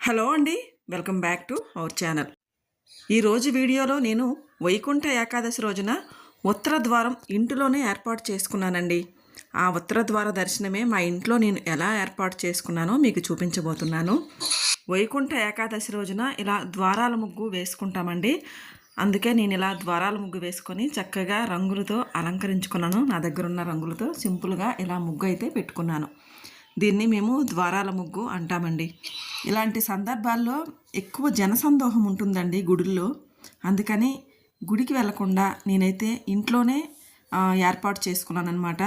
Hello అండి welcome back to our channel. ఈరోజు వీడియోలో నేను వైకుంఠ ఏకాదశి రోజున ఉత్తర ద్వారం ఇంటిలోనే ఏర్పాటు చేసుకున్నానండి. ఆ ఉత్తర ద్వార దర్శనమే మా ఇంట్లో నేను ఎలా ఏర్పాటు చేసుకున్నానో మీకు చూపించబోతున్నాను. వైకుంఠ ఏకాదశి రోజున ఇలా ద్వారాల ముగ్గు వేసుకుంటామండి. అందుకే నేను ఇలా ద్వారాల ముగ్గు వేసుకొని చక్కగా రంగులతో అలంకరించుకున్నాను. నా దగ్గర ఉన్న రంగులతో సింపుల్గా ఇలా ముగ్గు అయితే పెట్టుకున్నాను. దీన్ని మేము ద్వారాల ముగ్గు అంటామండి. ఇలాంటి సందర్భాల్లో ఎక్కువ జనసందోహం ఉంటుందండి గుడుల్లో. అందుకని గుడికి వెళ్ళకుండా నేనైతే ఇంట్లోనే ఏర్పాటు చేసుకున్నాను అనమాట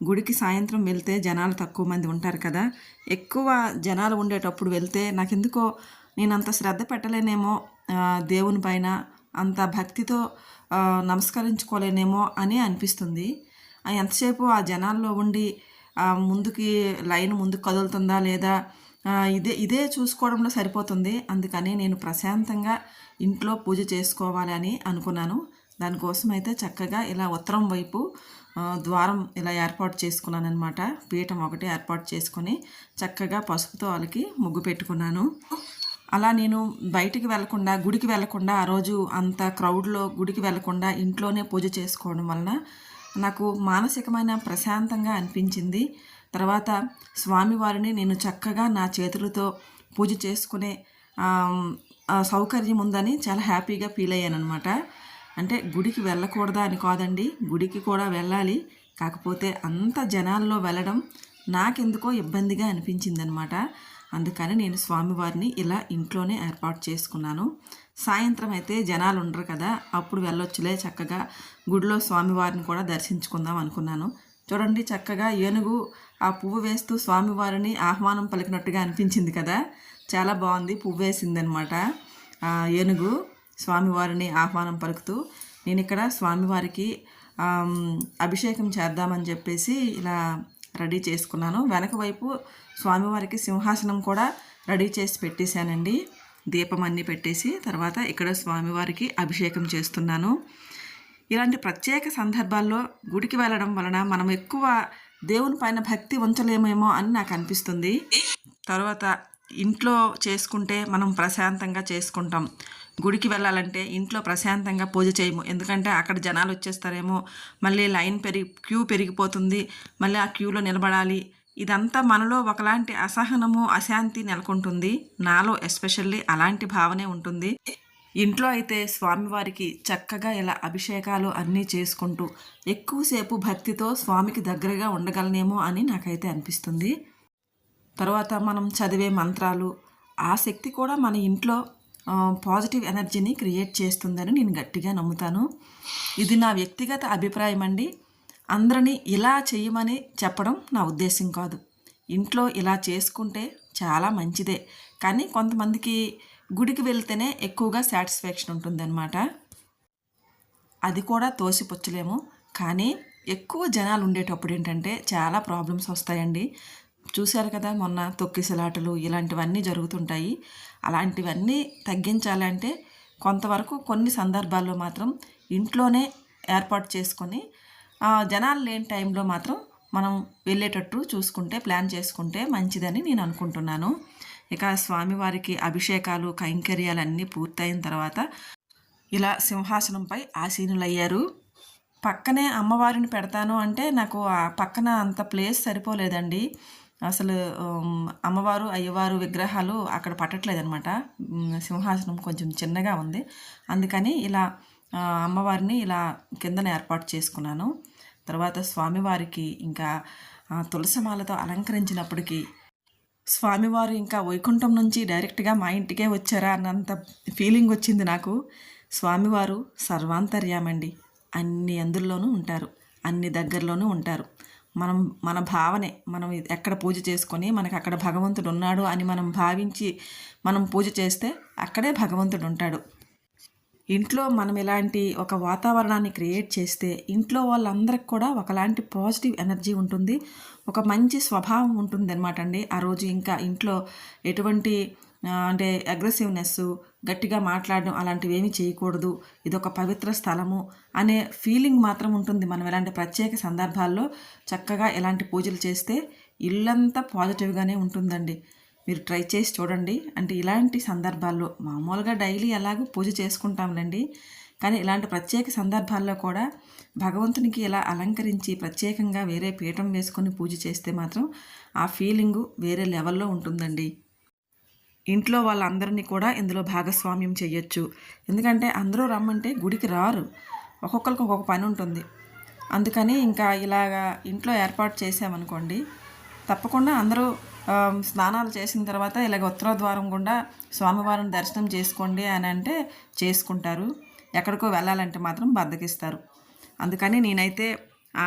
గుడికి సాయంత్రం వెళ్తే జనాలు తక్కువ మంది ఉంటారు కదా. ఎక్కువ జనాలు ఉండేటప్పుడు వెళ్తే నాకెందుకో నేను అంత శ్రద్ధ పెట్టలేనేమో దేవుని పైన అంత భక్తితో నమస్కరించుకోలేనేమో అని అనిపిస్తుంది. ఎంతసేపు ఆ జనాల్లో ఉండి ముందుకి లైన్ ముందుకు కదులుతుందా లేదా? ఇదే ఇదే చూసుకోవడంలో సరిపోతుంది. అందుకని నేను ప్రశాంతంగా ఇంట్లో పూజ చేసుకోవాలి అని అనుకున్నాను. దానికోసం అయితే చక్కగా ఇలా ఉత్తరం వైపు ద్వారం ఇలా ఏర్పాటు చేసుకున్నాను అనమాట పీఠం ఒకటి ఏర్పాటు చేసుకొని చక్కగా పసుపుతో వాళ్ళకి ముగ్గు పెట్టుకున్నాను. అలా నేను బయటికి వెళ్ళకుండా గుడికి వెళ్ళకుండా ఆ రోజు అంత క్రౌడ్లో గుడికి వెళ్ళకుండా ఇంట్లోనే పూజ చేసుకోవడం వలన నాకు మానసికమైన ప్రశాంతంగా అనిపించింది. తర్వాత స్వామివారిని నేను చక్కగా నా చేతులతో పూజ చేసుకునే సౌకర్యం ఉందని చాలా హ్యాపీగా ఫీల్ అయ్యాను అనమాట అంటే గుడికి వెళ్ళకూడదా అని కాదండి. గుడికి కూడా వెళ్ళాలి. కాకపోతే అంత జనాల్లో వెళ్ళడం నాకెందుకో ఇబ్బందిగా అనిపించింది అనమాట అందుకని నేను స్వామివారిని ఇలా ఇంట్లోనే ఏర్పాటు చేసుకున్నాను. సాయంత్రం అయితే జనాలు ఉండరు కదా అప్పుడు వెళ్ళొచ్చులే చక్కగా. గుడిలో స్వామివారిని కూడా దర్శించుకుందాం అనుకున్నాను. చూడండి చక్కగా ఏనుగు ఆ పువ్వు వేస్తూ స్వామివారిని ఆహ్వానం పలికినట్టుగా అనిపించింది కదా. చాలా బాగుంది పువ్వు వేసిందనమాట ఏనుగు. స్వామివారిని ఆహ్వానం పలుకుతూ నేను ఇక్కడ స్వామివారికి అభిషేకం చేద్దామని చెప్పేసి ఇలా రెడీ చేసుకున్నాను. వెనక వైపు స్వామివారికి సింహాసనం కూడా రెడీ చేసి పెట్టేశానండి. దీపం అన్నీ పెట్టేసి తర్వాత ఇక్కడ స్వామివారికి అభిషేకం చేస్తున్నాను. ఇలాంటి ప్రత్యేక సందర్భాల్లో గుడికి వెళ్ళడం వలన మనం ఎక్కువ దేవుని పైన భక్తి ఉంచలేమేమో అని నాకు అనిపిస్తుంది. తర్వాత ఇంట్లో చేసుకుంటే మనం ప్రశాంతంగా చేసుకుంటాం. గుడికి వెళ్ళాలంటే ఇంట్లో ప్రశాంతంగా పూజ చేయము. ఎందుకంటే అక్కడ జనాలు వచ్చేస్తారేమో మళ్ళీ లైన్ పెరిగి క్యూ పెరిగిపోతుంది. మళ్ళీ ఆ క్యూలో నిలబడాలి. ఇదంతా మనలో ఒకలాంటి అసహనము అశాంతి నెలకొంటుంది. నాలో ఎస్పెషల్లీ అలాంటి భావనే ఉంటుంది. ఇంట్లో అయితే స్వామివారికి చక్కగా ఇలా అభిషేకాలు అన్నీ చేసుకుంటూ ఎక్కువసేపు భక్తితో స్వామికి దగ్గరగా ఉండగలనేమో అని నాకైతే అనిపిస్తుంది. తర్వాత మనం చదివే మంత్రాలు ఆ శక్తి కూడా మన ఇంట్లో పాజిటివ్ ఎనర్జీని క్రియేట్ చేస్తుందని నేను గట్టిగా నమ్ముతాను. ఇది నా వ్యక్తిగత అభిప్రాయం అండి అందరినీ ఇలా చేయమని చెప్పడం నా ఉద్దేశం కాదు. ఇంట్లో ఇలా చేసుకుంటే చాలా మంచిదే. కానీ కొంతమందికి గుడికి వెళ్తేనే ఎక్కువగా సాటిస్ఫాక్షన్ ఉంటుందన్నమాట. అది కూడా తోసిపుచ్చలేము. కానీ ఎక్కువ జనాలు ఉండేటప్పుడు ఏంటంటే చాలా ప్రాబ్లమ్స్ వస్తాయండి. చూశారు కదా మొన్న తొక్కిసలాటలు ఇలాంటివన్నీ జరుగుతుంటాయి. అలాంటివన్నీ తగ్గించాలంటే కొంతవరకు కొన్ని సందర్భాల్లో మాత్రం ఇంట్లోనే ఏర్పాటు చేసుకొని జనాలు లేని టైంలో మాత్రం మనం వెళ్ళేటట్టు చూసుకుంటే ప్లాన్ చేసుకుంటే మంచిదని నేను అనుకుంటున్నాను. ఇక స్వామివారికి అభిషేకాలు కైంకర్యాలు అన్నీ పూర్తయిన తర్వాత ఇలా సింహాసనంపై ఆసీనులయ్యారు. పక్కనే అమ్మవారిని పెడతాను అంటే నాకు ఆ పక్కన అంత ప్లేస్ సరిపోలేదండి. అసలు అమ్మవారు అయ్యవారు విగ్రహాలు అక్కడ పట్టట్లేదనమాట సింహాసనం కొంచెం చిన్నగా ఉంది. అందుకని ఇలా అమ్మవారిని ఇలా కిందన ఏర్పాటు చేసుకున్నాను. తర్వాత స్వామివారికి ఇంకా తులసిమాలతో అలంకరించినప్పటికీ స్వామివారు ఇంకా వైకుంఠం నుంచి డైరెక్ట్గా మా ఇంటికే వచ్చారా అన్నంత ఫీలింగ్ వచ్చింది నాకు. స్వామివారు సర్వాంతర్యామండి. అన్ని అందుల్లోనూ ఉంటారు అన్ని దగ్గరలోనూ ఉంటారు. మనం మన భావనే మనం ఎక్కడ పూజ చేసుకొని మనకు అక్కడ భగవంతుడు ఉన్నాడు అని మనం భావించి మనం పూజ చేస్తే అక్కడే భగవంతుడు ఉంటాడు. ఇంట్లో మనం ఇలాంటి ఒక వాతావరణాన్ని క్రియేట్ చేస్తే ఇంట్లో వాళ్ళందరికి కూడా ఒకలాంటి పాజిటివ్ ఎనర్జీ ఉంటుంది ఒక మంచి స్వభావం ఉంటుంది అనమాట అండి. ఆ రోజు ఇంకా ఇంట్లో ఎటువంటి అంటే అగ్రెసివ్నెస్ గట్టిగా మాట్లాడడం అలాంటివి ఏమీ చేయకూడదు ఇదొక పవిత్ర స్థలము అనే ఫీలింగ్ మాత్రం ఉంటుంది. మనం ఇలాంటి ప్రత్యేక సందర్భాల్లో చక్కగా ఇలాంటి పూజలు చేస్తే ఇల్లంతా పాజిటివ్గానే ఉంటుందండి. మీరు ట్రై చేసి చూడండి. అంటే ఇలాంటి సందర్భాల్లో మామూలుగా డైలీ ఎలాగో పూజ చేసుకుంటాంలేండి. కానీ ఇలాంటి ప్రత్యేక సందర్భాల్లో కూడా భగవంతునికి ఇలా అలంకరించి ప్రత్యేకంగా వేరే పీఠం వేసుకొని పూజ చేస్తే మాత్రం ఆ ఫీలింగు వేరే లెవెల్లో ఉంటుందండి. ఇంట్లో వాళ్ళందరినీ కూడా ఇందులో భాగస్వామ్యం చేయొచ్చు. ఎందుకంటే అందరూ రమ్మంటే గుడికి రారు. ఒక్కొక్కరికి ఒక్కొక్క పని ఉంటుంది. అందుకని ఇంకా ఇలాగా ఇంట్లో ఏర్పాటు చేసామనుకోండి తప్పకుండా అందరూ స్నానాలు చేసిన తర్వాత ఇలాగ ఉత్తర ద్వారం గుండా స్వామివారిని దర్శనం చేసుకోండి అని అంటే చేసుకుంటారు. ఎక్కడికో వెళ్ళాలంటే మాత్రం బద్దకిస్తారు. అందుకని నేనైతే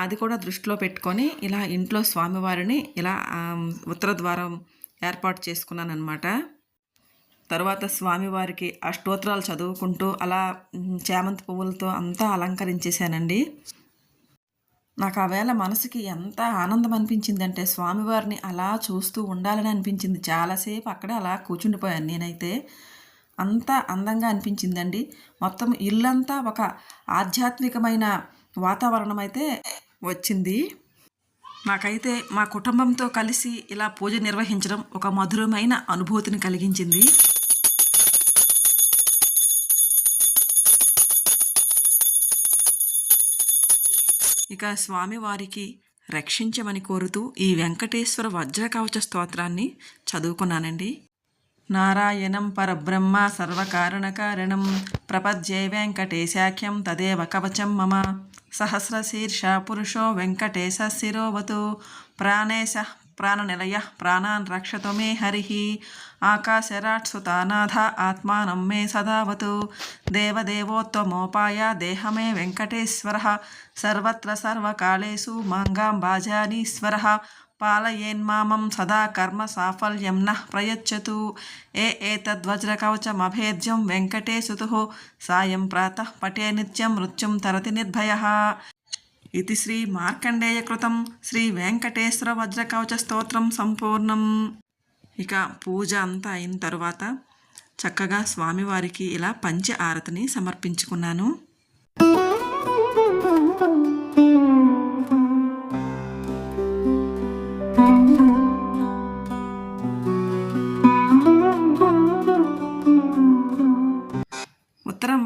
అది కూడా దృష్టిలో పెట్టుకొని ఇలా ఇంట్లో స్వామివారిని ఇలా ఉత్తరద్వారం ఉత్తర ద్వారం ఏర్పాటు చేసుకున్నాను అనమాట తర్వాత స్వామివారికి అష్టోత్తరాలు చదువుకుంటూ అలా చేమంతి పువ్వులతో అంతా అలంకరించేశానండి. నాకు ఆ వేళ మనసుకి ఎంత ఆనందం అనిపించిందంటే స్వామివారిని అలా చూస్తూ ఉండాలని అనిపించింది. చాలాసేపు అక్కడే అలా కూర్చుండిపోయాను నేనైతే. అంత అందంగా అనిపించిందండి. మొత్తం ఇల్లంతా ఒక ఆధ్యాత్మికమైన వాతావరణం అయితే వచ్చింది. నాకైతే మా కుటుంబంతో కలిసి ఇలా పూజ నిర్వహించడం ఒక మధురమైన అనుభూతిని కలిగించింది. ఇక స్వామివారికి రక్షించమని కోరుతూ ఈ వెంకటేశ్వర వజ్రకవచ స్తోత్రాన్ని చదువుకున్నానండి. నారాయణం పరబ్రహ్మ సర్వకారణకారణం ప్రపద్యే వెంకటేశాఖ్యం తదేవ కవచం మమ. సహస్రశీర్ష పురుషో వెంకటేశ శిరోవతు. ప్రాణేశ ప్రాణనిలయ ప్రాణాన్ రక్షతో మే హరి. ఆకాశరాట్సుతానాథ ఆత్మానం మే సదావతు. దేవదేవోత్తమోపాయ దేహమే వెంకటేశ్వర. సర్వత్ర సర్వకాళేషు మాంగాంబాజానీశ్వర పాలయేన్మామం సదా కర్మ సాఫల్యం నః ప్రయచ్చతు. ఏ ఏతద్వజ్రకవచమభేద్యం వెంకటేశుతు. సాయం ప్రాతః పటే నిత్యం మృత్యుం తరతి నిర్భయ. ఇది శ్రీ మార్కండేయ కృతం శ్రీ వెంకటేశ్వర వజ్రకవచ స్తోత్రం సంపూర్ణం ఇక పూజ అంతా అయిన తర్వాత చక్కగా స్వామివారికి ఇలా పంచ ఆరతిని సమర్పించుకున్నాను.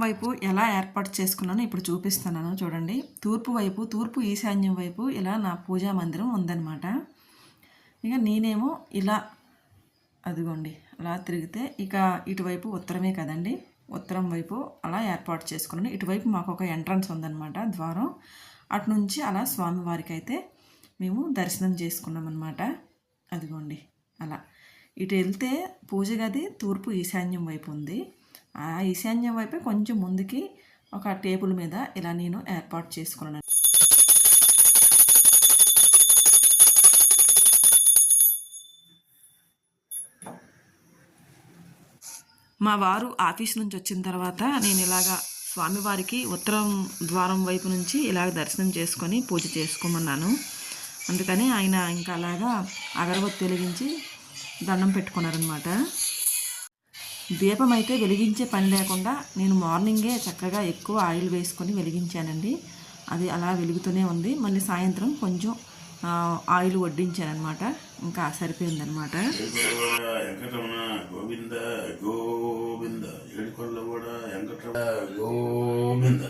వైపు ఎలా ఏర్పాటు చేసుకున్నానో ఇప్పుడు చూపిస్తున్నాను చూడండి. తూర్పు వైపు తూర్పు ఈశాన్యం వైపు ఇలా నా పూజా మందిరం ఉందన్నమాట. ఇక నేనేమో ఇలా అదిగోండి అలా తిరిగితే ఇక ఇటువైపు ఉత్తరమే కదండి. ఉత్తరం వైపు అలా ఏర్పాటు చేసుకున్నాను. ఇటువైపు మాకు ఒక ఎంట్రన్స్ ఉందన్నమాట ద్వారం. అటు నుంచి అలా స్వామివారికి అయితే మేము దర్శనం చేసుకున్నాం అనమాట అదిగోండి అలా. ఇటు వెళ్తే పూజ గది తూర్పు ఈశాన్యం వైపు ఉంది. ఆ ఈశాన్యం వైపే కొంచెం ముందుకి ఒక టేబుల్ మీద ఇలా నేను ఏర్పాటు చేసుకున్నాను. మా వారు ఆఫీస్ నుంచి వచ్చిన తర్వాత నేను ఇలాగా స్వామివారికి ఉత్తరం ద్వారం వైపు నుంచి ఇలాగ దర్శనం చేసుకొని పూజ చేసుకోమన్నాను. అందుకని ఆయన ఇంకా అలాగా అగరబత్తి వెలిగించి దండం పెట్టుకున్నారనమాట దీపం అయితే వెలిగించే పని లేకుండా నేను మార్నింగే చక్కగా ఎక్కువ ఆయిల్ వేసుకొని వెలిగించానండి. అది అలా వెలుగుతూనే ఉంది. మళ్ళీ సాయంత్రం కొంచెం ఆయిల్ వడ్డించానమాట ఇంకా సరిపోయిందనమాట గోవింద గోవింద గోవింద.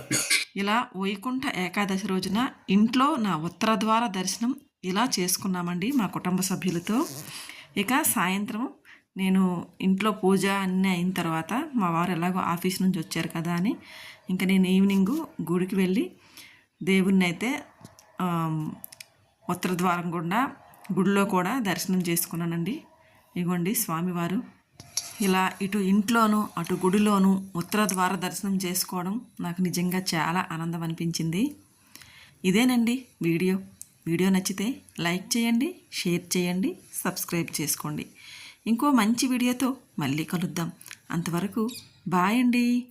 ఇలా వైకుంఠ ఏకాదశి రోజున ఇంట్లో నా ఉత్తర ద్వార దర్శనం ఇలా చేసుకున్నామండి మా కుటుంబ సభ్యులతో. ఇక సాయంత్రం నేను ఇంట్లో పూజ అన్నీ అయిన తర్వాత మా వారు ఎలాగో ఆఫీస్ నుంచి వచ్చారు కదా అని ఇంకా నేను ఈవినింగ్ గుడికి వెళ్ళి దేవుణ్ణి అయితే ఉత్తర ద్వారం గుండా గుడిలో కూడా దర్శనం చేసుకున్నానండి. ఇగోండి స్వామివారు. ఇలా ఇటు ఇంట్లోనూ అటు గుడిలోనూ ఉత్తర ద్వార దర్శనం చేసుకోవడం నాకు నిజంగా చాలా ఆనందం అనిపించింది. ఇదేనండి వీడియో. వీడియో నచ్చితే లైక్ చేయండి షేర్ చేయండి సబ్స్క్రైబ్ చేసుకోండి. ఇంకో మంచి వీడియోతో మళ్ళీ కలుద్దాం. అంతవరకు బాయ్ అండి.